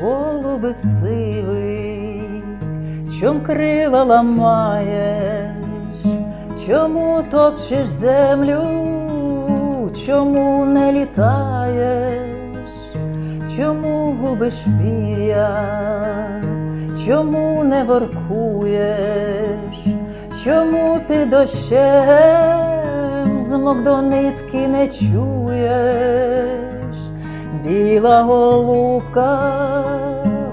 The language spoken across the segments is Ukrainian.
голубе сивий, чом крила ламаєш, чому топчеш землю, чому не літаєш, чому губиш пір'я, чому не воркуєш, чому під дощем змок до нитки не чуєш, біла голубка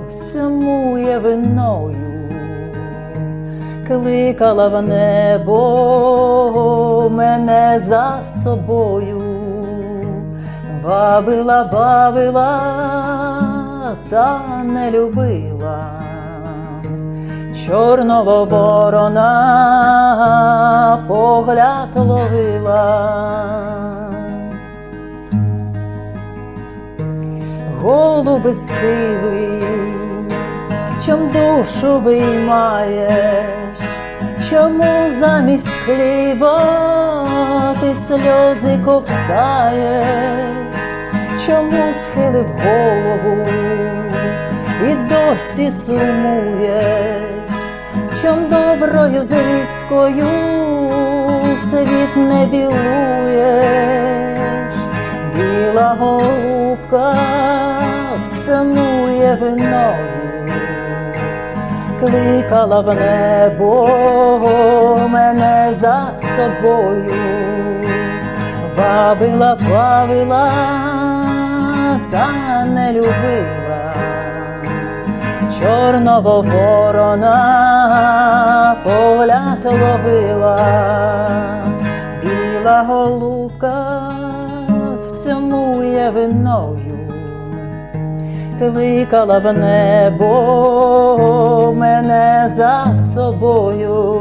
всьмує виною, кликала в небо мене за собою, бавила, бавила, та не любила. Чорного ворона погляд ловила. Голуби сивий, чом душу виймаєш, чому замість хліба ти сльози ковтаєш, чому схилив голову і досі сумуєш, чом доброю звісткою світ не білуєш, біла голубка всемує виною, кликала в небо мене за собою, бавила, бавила, та не любила чорного ворона погляд ловила, біла голубка всьмує виною, кликала в небо мене за собою,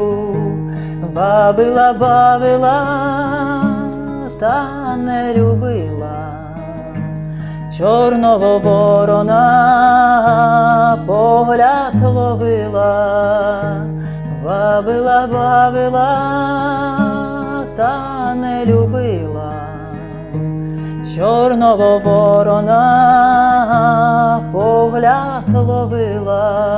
бавила, бавила, та не любила чорного ворона погляд ловила, бавила, бавила, та не любила, чорного ворона зловила.